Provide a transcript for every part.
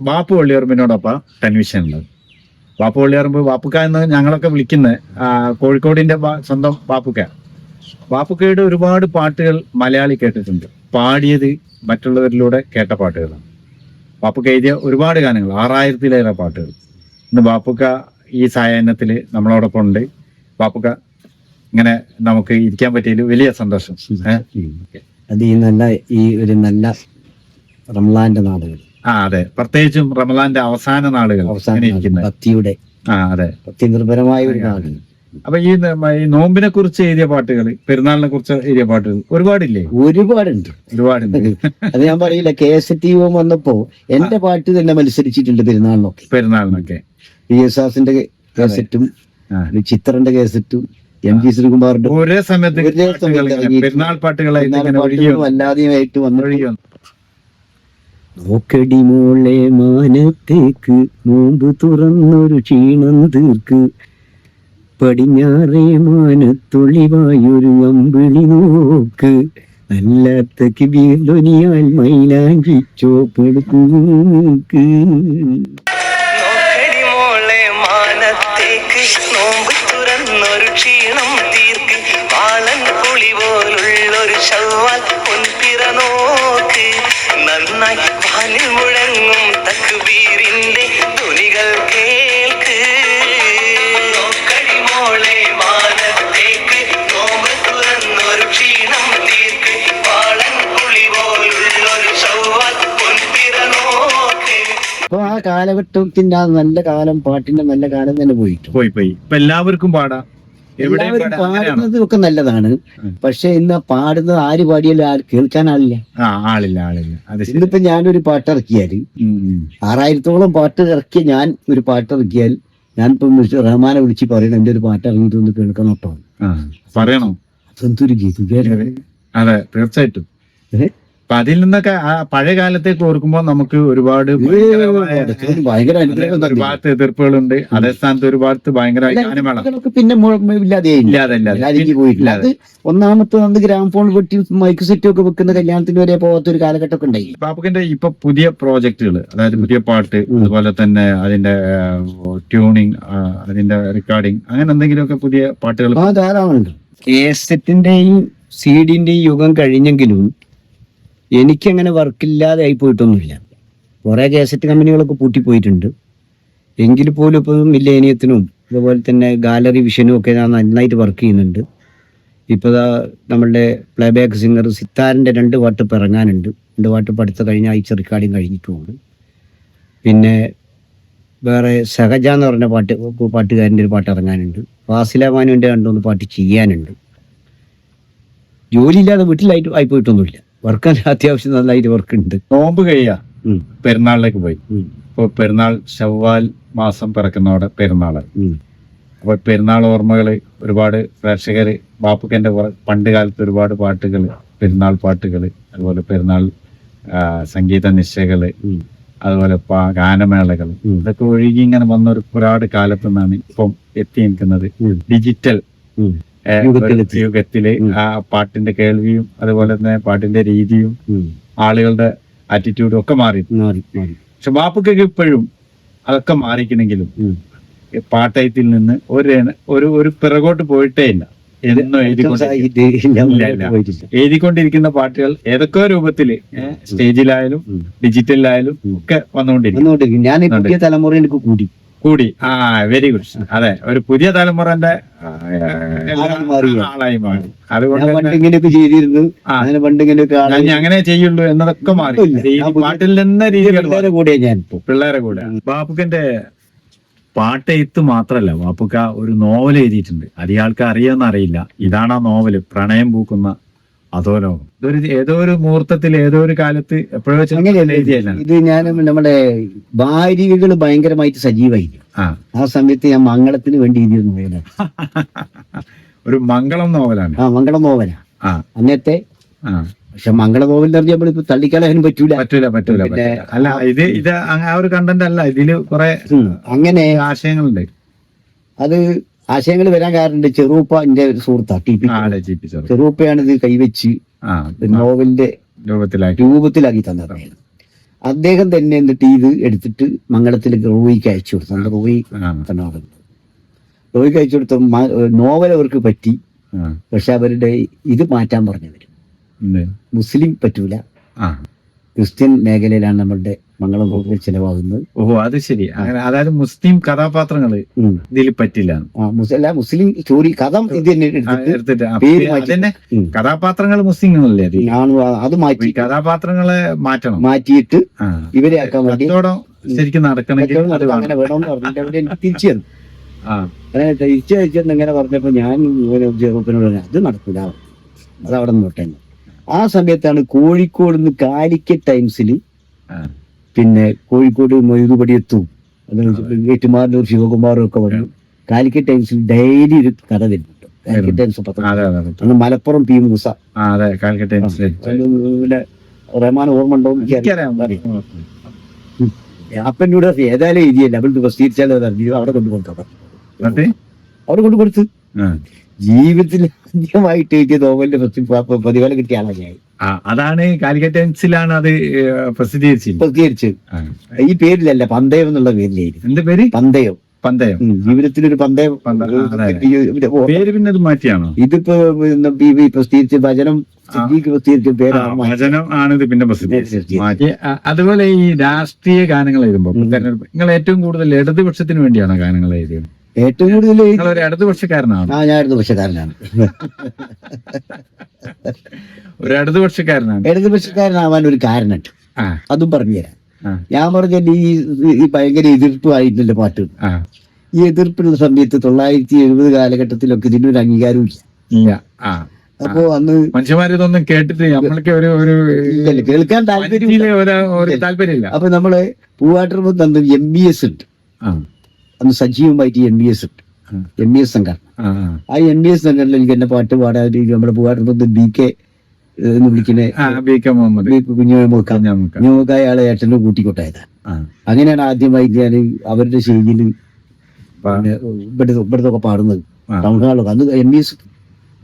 Bapu വള്ളിയറമ്പിനോടൊപ്പം television ഉള്ളത് ബാപ്പു വള്ളിയറമ്പ് വാപ്പുക്ക എന്ന് ഞങ്ങളൊക്കെ വിളിക്കുന്നത് കോഴിക്കോടിന്റെ സ്വന്തം വാപ്പുക്ക. വാപ്പുക്കയുടെ ഒരുപാട് പാട്ടുകൾ മലയാളി കേട്ടിട്ടുണ്ട്. പാടിയത് മറ്റുള്ളവരിലൂടെ കേട്ട പാട്ടുകളാണ്. വാപ്പുക്ക എഴുതിയ ഒരുപാട് ഗാനങ്ങൾ ആറായിരത്തിലേറെ പാട്ടുകൾ. ഇന്ന് വാപ്പുക്ക ഈ സായാഹ്നത്തിൽ നമ്മളോടൊപ്പം ഉണ്ട്. വാപ്പുക്ക ഇങ്ങനെ നമുക്ക് ഇരിക്കാൻ പറ്റിയതിൽ വലിയ സന്തോഷം. അത് ഈ നല്ല ഈ ഒരു നല്ല റംലാന്റെ നാടുകൾ ആ അതെ. പ്രത്യേകിച്ചും റമദാന്റെ അവസാന നാളുകൾ അവസാന ഭക്തിയുടെ ആ അതെ. ഭക്തി നിർഭരമായ ഒരു നാട് അപ്പൊ ഈ നോമ്പിനെ കുറിച്ച് എഴുതിയ പാട്ടുകൾ പെരുന്നാളിനെ കുറിച്ച് എഴുതിയ പാട്ടുകൾ ഒരുപാടില്ലേ? ഒരുപാടുണ്ട്. ഒരുപാടുണ്ട്. അത് ഞാൻ പറയില്ല. കെ എസ് ടി ഒ വന്നപ്പോ എന്റെ പാട്ട് തന്നെ മത്സരിച്ചിട്ടുണ്ട് പെരുന്നാളിനൊക്കെ. പെരുന്നാളിനൊക്കെ. പി എസ് ആസിന്റെ കേസറ്റും. ചിത്രന്റെ കേസറ്റും എം ജി ശ്രീകുമാറിന്റെ ഒരേ സമയത്ത് പെരുന്നാൾ പാട്ടുകളായിട്ട് വല്ലാതെയായിട്ട് ഇങ്ങനെ ഒഴുകി പാട്ടുകളും അല്ലാതെയുമായിട്ട് വന്നു ഒഴുകി വന്നു. നോക്കടി മോളെ മാനത്തേക്ക് നോമ്പ് തുറന്നൊരു ക്ഷീണം തീർക്ക്. പടിഞ്ഞാറേ മാനത്തൊളിവായൊരു അമ്പിളി നോക്ക്. അല്ലാത്ത കിബിയൊനിയാൽ മൈലാഞ്ചി ചോപ്പെടുക്ക് നോമ്പ് ക്ഷീണം തീർക്ക്. വാളൻ പുളി പോലുള്ളൊരു ശവ്വാൽ പൊൻപിറ നോക്ക് നന്നായി വാനിൽ മുഴങ്ങും തക്ബീരിന്റെ ധ്വനികൾ കേൾക്ക്. നോമ്പ് തുറന്നൊരു ക്ഷീണം തീർക്ക്. വാളൻ പുളി പോലുള്ളൊരു ശവ്വാൽ പൊൻപിറ നോക്ക്. അപ്പൊ ആ കാലഘട്ടത്തിന്റെ ആ നല്ല കാലം പാട്ടിന്റെ നല്ല കാലം തന്നെ പോയിട്ട് പോയി പോയി. ഇപ്പൊ എല്ലാവർക്കും പാടാം. എല്ലാവരും പാടുന്നതൊക്കെ പാടുന്നത് ഒക്കെ നല്ലതാണ്. പക്ഷെ ഇന്ന് പാടുന്നത് ആര് പാടിയാലും ആര് കേൾക്കാൻ ആളില്ല. ആളില്ല ആളില്ല. ഇന്നിപ്പോ ഞാനൊരു പാട്ട് ഇറക്കിയാൽ. ആറായിരത്തോളം പാട്ട് ഇറക്കിയ ഞാൻ ഒരു പാട്ട് ഇറക്കിയാൽ ഞാൻ ഇപ്പം റഹ്മാനെ വിളിച്ച് പറയണം എന്റെ ഒരു പാട്ട് ഇറങ്ങിയിട്ടൊന്ന് കേൾക്കണം കേട്ടോ. പറയണോ? അതെന്തൊരു ഗീത അതെ തീർച്ചയായിട്ടും? അപ്പൊ അതിൽ നിന്നൊക്കെ ആ പഴയ കാലത്തേക്ക് ഓർക്കുമ്പോൾ നമുക്ക് ഒരുപാട് ഭയങ്കര അതെ, അനുഗ്രഹം ഒരു തന്നെ. ഭാഗത്ത് എതിർപ്പുകളുണ്ട്. അതേ സ്ഥാനത്ത് ഒരുപാട് ഭയങ്കര പിന്നെ ഇല്ലാതെ ഇല്ലാതെ. ഒന്നാമത്തെ അന്ന് ഗ്രാമഫോൺ വെട്ടി മൈക്ക് സെറ്റ് ഒക്കെ വെക്കുന്ന കല്യാണത്തിന് വരെ പോകാത്ത ഒരു കാലഘട്ടമൊക്കെ ഉണ്ടായി. ബാബുക്കിന്റെ ഇപ്പൊ പുതിയ പ്രോജക്റ്റുകൾ അതായത് പുതിയ പാട്ട്. അതുപോലെ തന്നെ അതിന്റെ ട്യൂണിങ് അതിന്റെ റെക്കോർഡിങ് അങ്ങനെ എന്തെങ്കിലുമൊക്കെ പുതിയ പാട്ടുകൾ ആ ധാരാളമുണ്ട്. കേസറ്റിന്റെയും സീഡിന്റെയും യുഗം കഴിഞ്ഞെങ്കിലും എനിക്കങ്ങനെ വർക്കില്ലാതെ ആയി പോയിട്ടൊന്നുമില്ല. കുറേ കേസറ്റ് കമ്പനികളൊക്കെ പൂട്ടിപ്പോയിട്ടുണ്ട് എങ്കിൽ പോലും ഇപ്പം മില്ലേനിയത്തിനും അതുപോലെ തന്നെ ഗാലറി വിഷനും ഒക്കെ ഞാൻ നന്നായിട്ട് വർക്ക് ചെയ്യുന്നുണ്ട്. ഇപ്പോൾ നമ്മളുടെ പ്ലേബാക്ക് സിംഗർ സിത്താറിന്റെ രണ്ട് പാട്ട് ഇപ്പം ഇറങ്ങാനുണ്ട്. രണ്ട് പാട്ട് അടുത്ത കഴിഞ്ഞ ആഴ്ച റെക്കോർഡിങ് കഴിഞ്ഞിട്ടുമുണ്ട് പിന്നെ വേറെ സഹജ എന്ന് പറഞ്ഞ പാട്ട് പാട്ടുകാരന്റെ ഒരു പാട്ട് ഇറങ്ങാനുണ്ട്. ഫാസില മാനുവിന്റെ രണ്ടുമൂന്ന് പാട്ട് ചെയ്യാനുണ്ട്. ജോലിയില്ലാതെ വീട്ടിലായിട്ട് ആയിപ്പോയിട്ടൊന്നുമില്ല വർക്ക് അത്യാവശ്യം നന്നായിട്ട് വർക്ക് ഉണ്ട് നോമ്പ് കഴിയാ? പെരുന്നാളിലേക്ക് പോയി. ഇപ്പൊ പെരുന്നാൾ ശവ്വാൽ മാസം പിറക്കുന്നവിടെ പെരുന്നാളായി അപ്പോൾ അപ്പൊ പെരുന്നാൾ ഓർമ്മകൾ ഒരുപാട് പ്രേക്ഷകര് ബാപ്പുക്കന്റെ കുറെ പണ്ട് കാലത്ത് ഒരുപാട് പാട്ടുകൾ പെരുന്നാൾ പാട്ടുകൾ അതുപോലെ പെരുന്നാൾ സംഗീത നിശകൾ അതുപോലെ ഗാനമേളകൾ ഇതൊക്കെ ഒഴുകി ഇങ്ങനെ വന്ന ഒരു ഒരുപാട് കാലത്തു നിന്നാണ് ഇപ്പം എത്തി നിൽക്കുന്നത്. ഡിജിറ്റൽ. യുഗത്തിൽ ആ പാട്ടിന്റെ കേൾവിയും അതുപോലെ തന്നെ പാട്ടിന്റെ രീതിയും ആളുകളുടെ ആറ്റിറ്റ്യൂഡും ഒക്കെ മാറി. പക്ഷെ ബാപ്പുക്കൊക്കെ ഇപ്പോഴും അതൊക്കെ മാറിക്കണെങ്കിലും. പാട്ടയത്തിൽ നിന്ന് ഒരു ഒരു ഒരു പിറകോട്ട് പോയിട്ടേ ഇല്ല. എന്നും എഴുതിക്കൊണ്ടിരിക്കും. ഇത് ഇല്ല, ഇല്ല, ഇല്ല. പോയിട്ടില്ല. എഴുതിക്കൊണ്ടിരിക്കുന്ന പാട്ടുകൾ ഏതൊക്കെ രൂപത്തിൽ സ്റ്റേജിലായാലും ഡിജിറ്റലിലായാലും ഒക്കെ വന്നുകൊണ്ടിരിക്കും. ഞാൻ പുതിയ തലമുറ എനിക്ക് കൂടി. കൂടി. ആ വെരി ഗുഡ് അതെ ഒരു പുതിയ തലമുറന്റെ ആളായി മാറി അതുകൊണ്ട് പണ്ട് ഇങ്ങനെയൊക്കെ ചെയ്തിരുന്നു. അങ്ങനെ പണ്ട് ഇങ്ങനെയൊക്കെ അങ്ങനെ ചെയ്യുള്ളൂ എന്നതൊക്കെ മാറി. പാട്ടിൽ നിന്ന രീതിയിലുള്ള കൂടിയാ പിള്ളേരെ കൂടെ ഞാൻ പിള്ളേരെ കൂടെ. ബാപ്പുക്കന്റെ പാട്ടെഴുത്ത് മാത്രല്ല ബാപ്പുക്ക ഒരു നോവൽ എഴുതിയിട്ടുണ്ട്. അധികം ആൾക്ക് അറിയാന്ന് അറിയില്ല. ഇതാണ് ആ നോവൽ. പ്രണയം പൂക്കുന്ന അതോ ലോകം ഇതൊരു ഏതോ ഒരു മുഹൂർത്തത്തിൽ ഏതോ ഒരു കാലത്ത് എപ്പോഴോ ഇത് ഞാൻ നമ്മുടെ ഭാര്യകൾ ഭയങ്കരമായിട്ട് സജീവായി ആ. സമയത്ത് ഞാൻ മംഗളത്തിന് വേണ്ടി എഴുതിയിരുന്നു നോവലാണ്. ഒരു മംഗളം നോവലാണ്. ആ മംഗളം നോവല. ആ. അന്നത്തെ പക്ഷെ മംഗള നോവൽ എന്ന് പറഞ്ഞാൽ നമ്മളിപ്പോ തള്ളിക്കളയാനും പറ്റൂല. പറ്റൂല പറ്റൂല അല്ല ഇത് ഇത് ആ ഒരു കണ്ടന്റ് അല്ല. ഇതിൽ കുറെ അങ്ങനെ ആശയങ്ങളുണ്ട്. അത് ആശയങ്ങൾ വരാൻ കാരണം ചെറുപ്പ എന്റെ ഒരു സുഹൃത്താ ടി പി ചെറൂപ്പയാണ് ഇത് കൈവച്ച് നോവലിന്റെ രൂപത്തിലാക്കി. രൂപത്തിലാക്കി തന്നത് അദ്ദേഹം. തന്നെ എന്നിട്ട് ഇത് എടുത്തിട്ട് മംഗളത്തിൽ റോയിക്ക് അയച്ചു കൊടുത്തു. റോയി നോവൽ റോയിക്ക് അയച്ചു കൊടുത്ത നോവൽ അവർക്ക് പറ്റി. പക്ഷെ അവരുടെ ഇത് മാറ്റാൻ പറഞ്ഞവര്? മുസ്ലിം പറ്റൂല. ക്രിസ്ത്യൻ മേഖലയിലാണ് നമ്മളുടെ മംഗളം കൂടുതൽ ചിലവാകുന്നത്. ഓഹോ അത് ശരി. അങ്ങനെ അതായത് മുസ്ലിം കഥാപാത്രങ്ങൾ. ഇതിൽ പറ്റില്ല. അല്ല മുസ്ലിം സ്റ്റോറി കഥ ഇത് തന്നെ. കഥാപാത്രങ്ങൾ മുസ്ലിങ്ങളല്ലേ അത്? മാറ്റി. കഥാപാത്രങ്ങളെ മാറ്റണം. മാറ്റിയിട്ട് ഇവരെ ആക്കാൻ വേണ്ടി ശരിക്കും നടക്കണമെങ്കിൽ വേണം. അങ്ങനെ വേണമെന്ന് പറഞ്ഞിട്ട് എനിക്ക് തിരിച്ചു തന്നു. അങ്ങനെ തിരിച്ചു ഇങ്ങനെ പറഞ്ഞപ്പോ ഞാൻ ജോപ്പിനോട് അത് നടക്കൂല. അത് അവിടെ നിന്നോട്ടെ എന്ന്." ആ സമയത്താണ് കോഴിക്കോട് നിന്ന് കാലിക്കറ്റ് ടൈംസിൽ പിന്നെ കോഴിക്കോട് മൊയ്തുപടി എത്തും. ഏറ്റുമാറിനൂർ ശിവകുമാറും ഒക്കെ വന്നു കാലിക്കറ്റ് ടൈംസിൽ ഡെയിലി ഒരു കഥ വരുന്നുണ്ട്. കാലിക്കറ്റ് ടൈംസ് പത്രം മലപ്പുറം പി മൂസ റഹ്മാൻ ഓർമ്മ ഉണ്ടോ എന്ന് എനിക്കറിയാം. എനിക്കറിയാം. അപ്പൊ എന്നോട് പറഞ്ഞു, ഏതായാലും എഴുതിയല്ല? അവൾ പ്രസിദ്ധീകരിച്ചാലോ അവിടെ കൊണ്ട് കൊടുത്തോ എന്നിട്ട്? അവിടെ കൊണ്ടു കൊടുത്തു. ജീവിതത്തിൽ ആദ്യമായിട്ട് കിട്ടിയ നോവലിന്റെ പ്രതി- പ്രതിഫലം കിട്ടിയ ആളാണ് ഞാൻ അതാണ് കാലിക്കറ്റൻസിലാണ് അത് പ്രസിദ്ധീകരിച്ചത്. പ്രസിദ്ധീകരിച്ചത്. ഈ പേരിലല്ല പന്തയം എന്നുള്ള പേരിലായിരുന്നു. എന്ത് പേര്? പന്തയം. പന്തയം. ജീവിതത്തിൽ ഒരു പന്തയം അതെ, അതെ. പേര് പിന്നെ ഇത് മാറ്റിയാണോ? ഇതിപ്പോ പ്രസിദ്ധീകരിച്ച വചനം വചനം ആണ് ഇത് പിന്നെ പ്രസിദ്ധീകരിച്ചത്. അതുപോലെ ഈ രാഷ്ട്രീയ ഗാനങ്ങൾ എഴുതുമ്പോൾ നിങ്ങൾ ഏറ്റവും കൂടുതൽ ഇടതുപക്ഷത്തിന് വേണ്ടിയാണ് ഗാനങ്ങൾ എഴുതിയത്? ഏറ്റവും കൂടുതൽ ഇടതുപക്ഷക്കാരനാണ്. ആ ഞാൻ ഇടതുപക്ഷക്കാരനാണ്. ഒരു ഇടതുപക്ഷക്കാരനാണ്. ഇടതുപക്ഷക്കാരനാവാൻ ഒരു കാരണമുണ്ട് അതും പറഞ്ഞു തരാം. ഞാൻ പറഞ്ഞ ഈ ഭയങ്കര എതിർപ്പായിട്ടില്ല പാട്ട്. ഈ എതിർപ്പിനുള്ള സമയത്ത് തൊള്ളായിരത്തി എഴുപത് കാലഘട്ടത്തിലൊക്കെ ഇതിനൊരു അംഗീകാരവും ഇല്ല. അപ്പോ അന്ന് മനുഷ്യന്മാരിതൊന്നും കേട്ടിട്ട് നമ്മൾക്ക് ഒരു ഒരു കേൾക്കാൻ താല്പര്യം താല്പര്യമില്ല. അപ്പൊ നമ്മൾ പൂവാട്ടർ തന്ന എം ബി എസ് ഉണ്ട്. അന്ന് സജീവമായിട്ട് എം ബി എസ് ഉണ്ട് ഉം. എം ബി എസ് സംഘം ആ ആ. എം ബി എസ് സംഘത്തിൽ എനിക്ക് എന്നെ പാട്ട് പാടാൻ നമ്മുടെ പോകാറുണ്ട് ബി കെ എന്ന് വിളിക്കുന്ന ആ B K Muhammad. B Kunjumukka. നമുക്ക് കുഞ്ഞുമുക്ക അയാളെ ഏട്ടനെ കൂട്ടിക്കൊട്ടായത്. അങ്ങനെയാണ് ആദ്യമായി ഞാൻ അവരുടെ ശൈലിയിൽ ഇവിടത്തൊക്കെ ഇവിടെ ഇവിടുത്തെ പാടുന്നത്. ടൗൺ ഹാളൊക്കെ അന്ന് എം ബി എസ്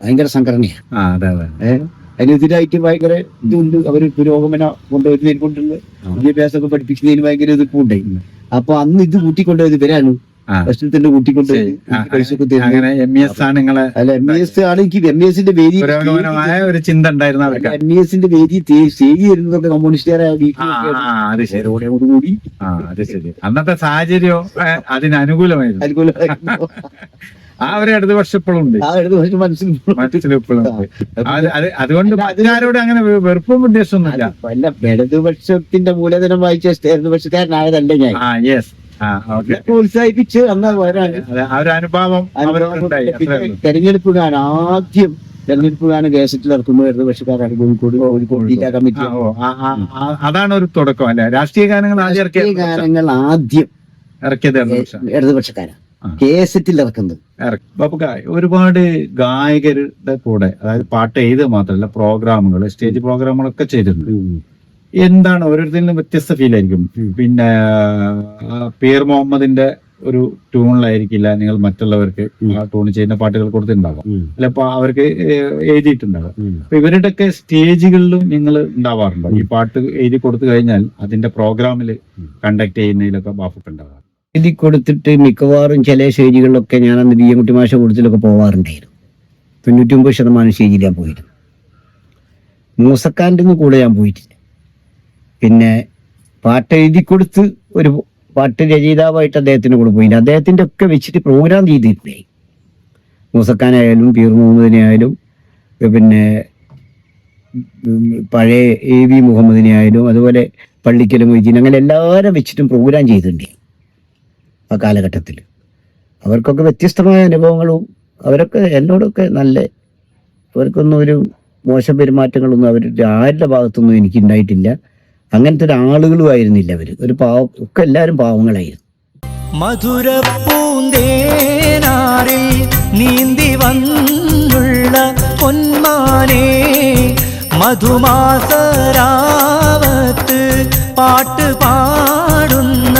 ഭയങ്കര സംഘടനയാണ്. അതിനെതിരായിട്ട് ഭയങ്കര ഇതുണ്ട്. അവർ പുരോഗമന കൊണ്ടുവരുന്നതിനെ കൊണ്ടുള്ള വിദ്യാഭ്യാസമൊക്കെ പഠിപ്പിക്കുന്നതിന് ഭയങ്കര എതിർപ്പുണ്ടായി അപ്പൊ അന്ന് ഇത് കൂട്ടിക്കൊണ്ടുപോയത് ഇവരാണ്. ഭക്ഷണത്തിന്റെ കൂട്ടിക്കൊണ്ട്. അങ്ങനെ എം എസ് ആണ് നിങ്ങളെ അല്ല എം എസ് ആണ് എനിക്ക് എം എസിന്റെ വേദി പുരോഗമനമായ ഒരു ചിന്ത ഉണ്ടായിരുന്ന അവർക്ക് എം ഇ എസിന്റെ വേദി സ്റ്റേജ് വരുന്നതൊക്കെ ആ, കൂടി. അന്നത്തെ സാഹചര്യം അതിനനുകൂലമായിരുന്നു അതിന് അനുകൂലമായിരുന്നു. അനുകൂലമായിരുന്നു. ആ ഒരു ഇടതുപക്ഷം ഇപ്പോഴും ഉണ്ട്. ആ മനസ്സിൽ അതുകൊണ്ട് മറ്റാരോട് അങ്ങനെ വെറുപ്പും ഉദ്ദേശമൊന്നുമില്ല. അല്ല ഇടതുപക്ഷത്തിന്റെ മൂലധനം വായിച്ച ഇടതുപക്ഷക്കാരനായതല്ല ഞാൻ? ആ യെസ് പ്രോത്സാഹിപ്പിച്ച് അന്ന് അനുഭവം. തെരഞ്ഞെടുപ്പ് ഗാനം ആദ്യം തെരഞ്ഞെടുപ്പ് ഗാനം കേസറ്റിൽ ഇറക്കുമ്പോൾ ഇടതുപക്ഷക്കാരാണ് കോഴിക്കോട് കോഴിക്കോട് കമ്മിറ്റി അതാണ് ഒരു തുടക്കം അല്ലെ? രാഷ്ട്രീയ ഗാനങ്ങൾ ആദ്യം ഇറക്കിയ ഗാനങ്ങൾ ആദ്യം ഇറക്കിയത് ഇടതുപക്ഷം. ഇടതുപക്ഷക്കാരാണ്. കേസറ്റിൽ ഇറക്കുന്നത്. ഒരുപാട് ഗായകരുടെ കൂടെ അതായത് പാട്ട് എഴുത മാത്രമല്ല പ്രോഗ്രാമുകൾ സ്റ്റേജ് പ്രോഗ്രാമുകളൊക്കെ ചെയ്തിട്ടുണ്ട്. എന്താണ് ഓരോരുത്തരിലും വ്യത്യസ്ത ഫീൽ ആയിരിക്കും. പിന്നെ പീർ മുഹമ്മദിന്റെ ഒരു ട്യൂണിലായിരിക്കില്ല നിങ്ങൾ മറ്റുള്ളവർക്ക് ആ ട്യൂൺ ചെയ്യുന്ന പാട്ടുകൾ കൊടുത്തിട്ടുണ്ടാവാം ചിലപ്പോ അവർക്ക് ഏഹ്, എഴുതിയിട്ടുണ്ടാവാം അപ്പൊ ഇവരുടെയൊക്കെ സ്റ്റേജുകളിലും നിങ്ങൾ ഉണ്ടാവാറുണ്ടോ? ഈ പാട്ട് എഴുതി കൊടുത്തു കഴിഞ്ഞാൽ അതിന്റെ പ്രോഗ്രാമിൽ കണ്ടക്ട് ചെയ്യുന്നതിലൊക്കെ ബാപ്പുക്ക് ഉണ്ടാവാം എഴുതി കൊടുത്തിട്ട് മിക്കവാറും ചില സ്റ്റേജുകളിലൊക്കെ ഞാൻ അന്ന് ബി എം കുട്ടി മാഷ കൂടുതലൊക്കെ പോവാറുണ്ടായിരുന്നു. തൊണ്ണൂറ്റൊമ്പത് ശതമാനം ഞാൻ പോയിരുന്നു മൂസക്കാന്റെ കൂടെ ഞാൻ പോയിട്ടില്ല. പിന്നെ പാട്ട് എഴുതി കൊടുത്ത് ഒരു പാട്ട് രചയിതാവായിട്ട് അദ്ദേഹത്തിന് കൂടെ പോയില്ല. അദ്ദേഹത്തിന്റെ ഒക്കെ വെച്ചിട്ട് പ്രോഗ്രാം ചെയ്തിട്ടുണ്ടായി മൂസക്കാനായാലും പീർ മുഹമ്മദിനെ ആയാലും പിന്നെ പഴയ എ വി മുഹമ്മദിനെ ആയാലും അതുപോലെ പള്ളിക്കലും മൊയ്തീൻ അങ്ങനെ എല്ലാവരും വെച്ചിട്ടും പ്രോഗ്രാം ചെയ്തിട്ടുണ്ട് ആ കാലഘട്ടത്തിൽ. അവർക്കൊക്കെ വ്യത്യസ്തമായ അനുഭവങ്ങളും അവരൊക്കെ എന്നോടൊക്കെ നല്ല അവർക്കൊന്നും ഒരു മോശം പെരുമാറ്റങ്ങളൊന്നും അവരുടെ ആരുടെ ഭാഗത്തൊന്നും എനിക്ക് ഉണ്ടായിട്ടില്ല അങ്ങനത്തെ ഒരു ആളുകളും ആയിരുന്നില്ല അവർ. ഒരു പാവം ഒക്കെ എല്ലാവരും പാവങ്ങളായിരുന്നു. മധുര പൂന്തേനാറിൽ നീന്തി വന്നുള്ള പൊന്മാനെ മധുമാസരാവത്ത് പാട്ട് പാടുന്ന